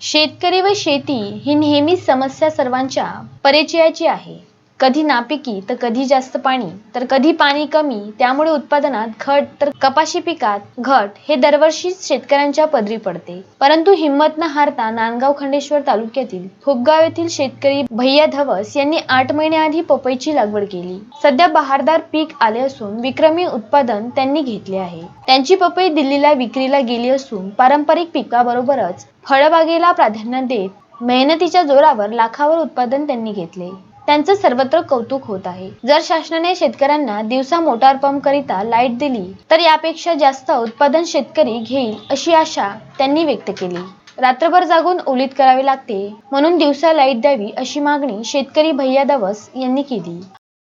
शेतकरी व शेती ही नेहमीच समस्या सर्वांच्या परिचयाची आहे. कधी नापिकी तर कधी जास्त पाणी. तर कधी पाणी कमी त्यामुळे उत्पादनात घट. तर कपाशी पिकात घट हे दरवर्षीच शेतकऱ्यांच्या पदरी पडते. परंतु हिंमत न हारता नांदगाव खंडेश्वर तालुक्यातील फुपगाव येथील शेतकरी भैया धवस यांनी आठ महिन्याआधी पपईची लागवड केली. सध्या बहारदार पीक आले असून विक्रमी उत्पादन त्यांनी घेतले आहे. त्यांची पपई दिल्लीला विक्रीला गेली असून पारंपरिक पिकाबरोबरच फळबागेला प्राधान्य देत मेहनतीच्या जोरावर लाखावर उत्पादन त्यांनी घेतले. त्यांचं सर्वत्र कौतुक होत आहे. जर शासनाने शेतकऱ्यांना दिवसा मोटार पंप करिता लाइट दिली तर यापेक्षा जास्त उत्पादन शेतकरी घेईल अशी आशा त्यांनी व्यक्त केली. रात्रभर जागून ओलीत करावे लागते म्हणून दिवसा लाइट द्यावी अशी मागणी शेतकरी भैया दवस यांनी केली.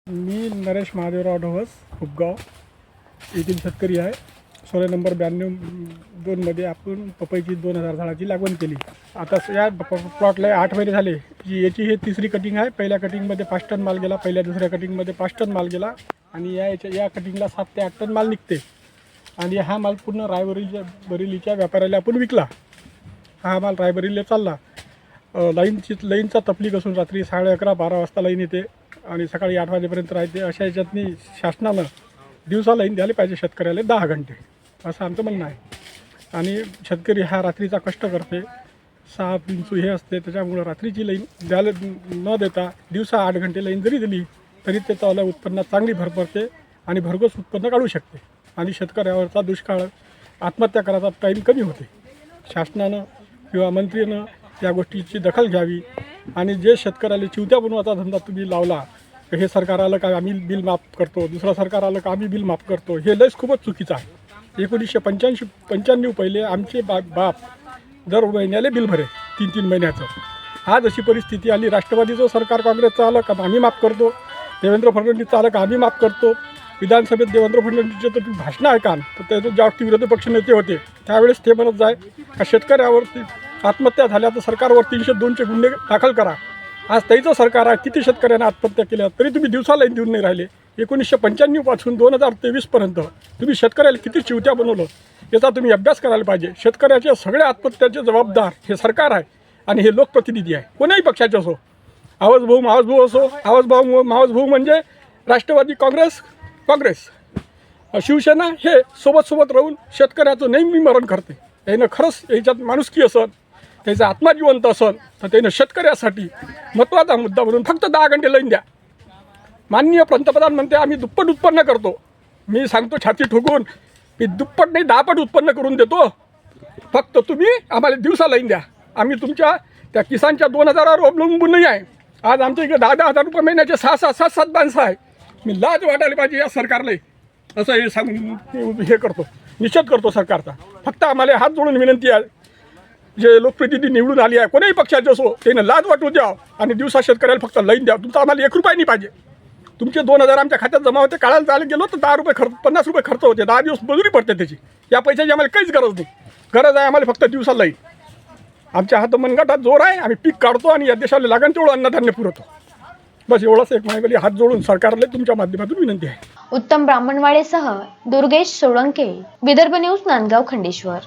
मी नरेश महादेवराव ढवस हुबगाव येथील शेतकरी आहे. सोळा नंबर ब्याण्णव दोनमध्ये आपण पपईची दोन हजार झाडाची लागवण केली. आता स- या प- प्लॉटला आठ महिने झाले. जी याची हे तिसरी कटिंग आहे. पहिल्या कटिंगमध्ये पाच टन माल गेला पहिल्या दुसऱ्या कटिंगमध्ये पाच टन माल गेला आणि या याच्या या कटिंगला सात ते आठ टन माल निघते. आणि हा माल पूर्ण रायबरेलीच्या बरेलीच्या व्यापाऱ्याला आपण विकला. हा माल रायबरेलीला चालला. लाईनची लाईनचा तपलीक असून रात्री साडे अकरा बारा वाजता लाईन येते आणि सकाळी आठ वाजेपर्यंत राहते. अशा याच्यातनी शासनानं दिवसा लाईन द्यायला पाहिजे शेतकऱ्याला दहा घंटे. असं आमचं म्हणणं आहे. आणि शेतकरी हा रात्रीचा कष्ट करते सहा पिंचू हे असते त्याच्यामुळं रात्रीची लाईन द्यायला न देता दिवसा आठ घंटे लाईन जरी दिली तरी ते त्याचा उत्पन्नात चांगली भर पडते आणि भरघोस उत्पन्न काढू शकते. आणि शेतकऱ्यावरचा दुष्काळ आत्महत्या करायचा टाईम कमी होते. शासनानं किंवा मंत्रीनं या गोष्टीची दखल घ्यावी आणि जे शेतकऱ्याला चिवत्या बनवाचा धंदा तुम्ही लावला तर हे सरकार आलं का आम्ही बिल माफ करतो दुसरं सरकार आलं का आम्ही बिल माफ करतो हे लयच खूपच चुकीचं आहे. एकोणीसशे पंच्याऐंशी पंच्याण्णव पहिले आमचे बा बाप दर महिन्याला बिल भरे तीन तीन महिन्याचं. आज अशी परिस्थिती आली राष्ट्रवादीचं सरकार काँग्रेसचं आलं का आम्ही माफ करतो. देवेंद्र फडणवीसचं आलं का आम्ही माफ करतो. विधानसभेत देवेंद्र फडणवीसचे तर भाषणं ऐका तर त्याचं ज्या विरोधी पक्षनेते होते. त्यावेळेस ते म्हणत जाय का शेतकऱ्यावरती आत्महत्या झाल्या तर सरकारवर तीनशे दोनशे गुन्हे दाखल करा. आज त्याचं सरकार आहे किती शेतकऱ्यांना आत्महत्या केल्या तरी तुम्ही दिवसाला देऊन नाही राहिले. एकोणीसशे पंच्याण्णवपासून दोन हजार तेवीसपर्यंत तुम्ही शेतकऱ्याला किती चिवत्या बनवलं याचा तुम्ही अभ्यास करायला पाहिजे. शेतकऱ्याच्या सगळ्या आत्महत्याचे जबाबदार हे सरकार आहे आणि हे लोकप्रतिनिधी आहे. कोणाही पक्षाचे असो. आवाज भाऊ मावस भाऊ असो. आवाज भाऊ मावस भाऊ म्हणजे राष्ट्रवादी काँग्रेस काँग्रेस. शिवसेना हे सोबत सोबत राहून शेतकऱ्याचं नेहमी मरण करते. त्यानं खरंच याच्यात माणुसकी असन त्याचं आत्मा जिवंत असन तर त्यानं शेतकऱ्यासाठी महत्त्वाचा मुद्दा म्हणून फक्त दहा घंटे लाईन द्या. माननीय पंतप्रधान म्हणते आम्ही दुप्पट उत्पन्न करतो. मी सांगतो छाती ठोकून मी दुप्पट नाही दहापट उत्पन्न करून देतो. फक्त तुम्ही आम्हाला दिवसा लाईन द्या. आम्ही तुमच्या त्या किसानच्या दोन हजारावर अवलंबून नाही आहे. आज आमच्या इकडे दहा दहा हजार रुपये महिन्याचे सहा सहा सात सात माणसं आहे. मी लाज वाटायला पाहिजे या सरकारला. असं हे सांगून हे करतो. निषेध करतो सरकारचा. फक्त आम्हाला हात जोडून विनंती आहे. जे लोकप्रतिनिधी निवडून आली आहे कोणाही पक्षाचे असो त्यानं लाज वाटू द्या. आणि दिवसा शेतकऱ्याला फक्त लाईन द्या. तुमचा आम्हाला एक रुपया नाही पाहिजे. तुमचे दोन हजार आमच्या खात्यात जमा होते काढायला चालत गेलो तर दहा रुपये खर्च पन्नास रुपये खर्च होते. दहा दिवस मजुरी पडते त्याची. या पैशाची आम्हाला काहीच गरज नाही. गरज आहे आम्हाला फक्त दिवसाला आमच्या हात मनगटात जोर आहे आम्ही पीक काढतो आणि या देशाला लागण तेवढं अन्नधान्य पुरवतो. बस एवढाच एक माहिती हात जोडून सरकारला तुमच्या माध्यमातून विनंती आहे. उत्तम ब्राह्मणवाडेसह दुर्गेश सोळंके विदर्भ न्यूज नांदगाव खंडेश्वर.